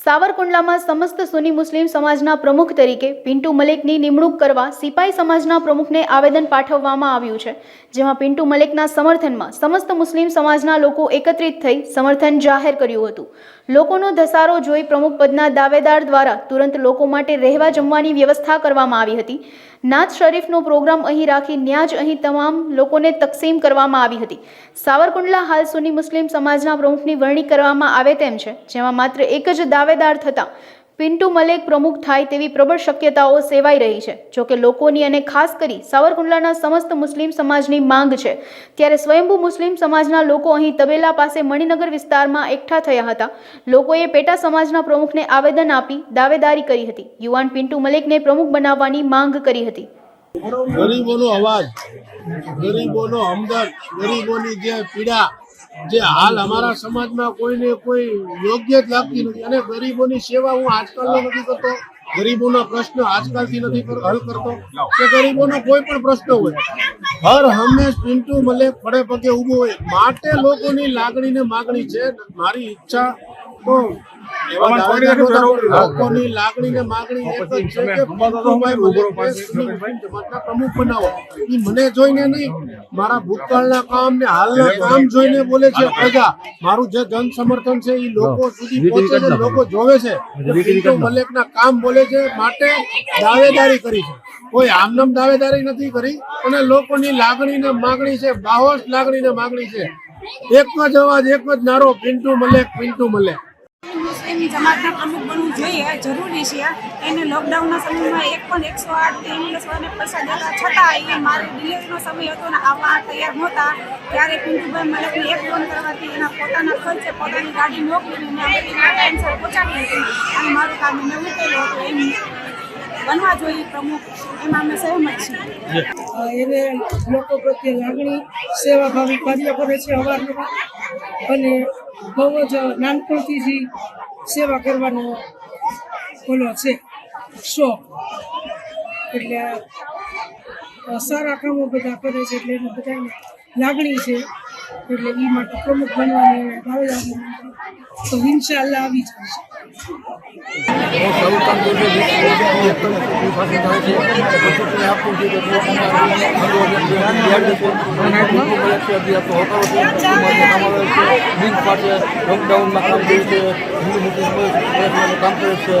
સાવરકુંડલામાં સમસ્ત સુની મુસ્લિમ સમાજના પ્રમુખ તરીકે પિન્ટુ મલિકની નિમણૂક કરવા સિપાઈ સમાજના પ્રમુખને આવેદન પાઠવવામાં આવ્યું છે, જેમાં પિન્ટુ મલિકના સમર્થનમાં સમસ્ત મુસ્લિમ સમાજના લોકો એકત્રિત થઈ સમર્થન જાહેર કર્યું હતું. લોકોનો ધસારો જોઈ પ્રમુખ પદના દાવેદાર દ્વારા તુરંત લોકો માટે રહેવા જમવાની વ્યવસ્થા કરવામાં આવી હતી. નાજ શરીફનો પ્રોગ્રામ અહીં રાખી ન્યાજ અહીં તમામ લોકોને તકસીમ કરવામાં આવી હતી. સાવરકુંડલા હાલ સુની મુસ્લિમ સમાજના પ્રમુખની વરણી કરવામાં આવે તેમ છે, જેમાં માત્ર એક જ દાવેદાર થતાં. પિન્ટુ મલેક પ્રમુખ થાય તેવી પ્રબળ શક્યતાઓ સેવાઈ રહી છે. જોકે લોકોની અને ખાસ કરી સાવરકુંડલાના સમસ્ત મુસ્લિમ સમાજની માંગ છે. ત્યારે સ્વયંભૂ મુસ્લિમ સમાજના લોકો અહીં તબેલા પાસે મણિનગર વિસ્તારમાં એકઠા થયા હતા. લોકોએ પેટા સમાજના પ્રમુખને આવેદન આપી દાવેદારી કરી હતી. યુવાન પિન્ટુ મલેકને પ્રમુખ બનાવવાની માંગ કરી હતી. ગરીબોનો અવાજ, ગરીબોનો હમદર્દ, ગરીબોની જે પીડા જે હાલ અમારા સમાજમાં કોઈને કોઈ યોગ્ય જ લાગતી નથી. અને ગરીબોની સેવા હું આજકાલનો નથી કરતો. ગરીબોના પ્રશ્ન આજકાલથી નથી હલ કરતો. કે ગરીબોનો કોઈ પણ પ્રશ્ન હોય હર હંમેશ પિન્ટુ મલે પડે પગે ઊભો હોય. માટે લોકોની લાગણી ને માગણી છે. મારી ઈચ્છા તો એવા દાવેદાર નહોતા. લોકોની લાગણી ને માગણી એક જ છે કે પિન્ટુભાઈ મલેકને સુન્ની મુસ્લિમ સમાજના પ્રમુખ બનાવો. ઈ મને જોઈને નહીં. મારા ભૂતકાળના કામ ને હાલના કામ જોઈને બોલે છે પ્રજા મારું જે જન સમર્થન છે એ લોકો સુધી પહોંચે છે લોકો જોવે છે. મલેકના કામ બોલે છે માટે દાવેદારી કરી છે. કોઈ આમનામ દાવેદારી નથી કરી અને લોકોની લાગણી ને માગણી છે બાહોશ લાગણી ને માગણી છે. એક જ અવાજ એક જ નારો પિન્ટુ મલેક પિન્ટુ મલેક. મુસ્લિમ જમાતના પ્રમુખ બનવું જોઈએ, જરૂરી છે. એને લોકડાઉનના સમયમાં એક પણ એકસો આઠ એમ્બ્યુલન્સવાળાને પૈસા દેતા છતાં એ મારે ડિલિવરીનો સમય હતો ને આવવા તૈયાર નહોતા. ત્યારે પિન્ટુભાઈ મલકને એક ફોન કરવાથી એના પોતાના ખર્ચે પોતાની ગાડી મોકલીને મેં અમેરિકા ટાઈમસર પહોંચાડી હતી અને મારું કામ મેં ઉકેલું હતું. એમ બનવા જોઈએ પ્રમુખ. એમાં અમે સહમત છીએ. એને લોકો પ્રત્યે લાગણી સેવાભાવી કાર્ય કરે છે અવારનવાર અને બહુ જ નાનપણથી જ સેવા કરવાનો ઓલો છે, શોખ. એટલે સારા કામો બધા કરે છે એટલે એને બધાને લાગણી છે. એટલે એ માટે પ્રમુખ બનવાની દાવેદાર તો ઇન્શાલ્લાહ આવી થાય છે. અને છે બિલ પાસે લોકડાઉનમાં કામ કરે છે હિન્દુ મુસ્લિમ કામ કરે છે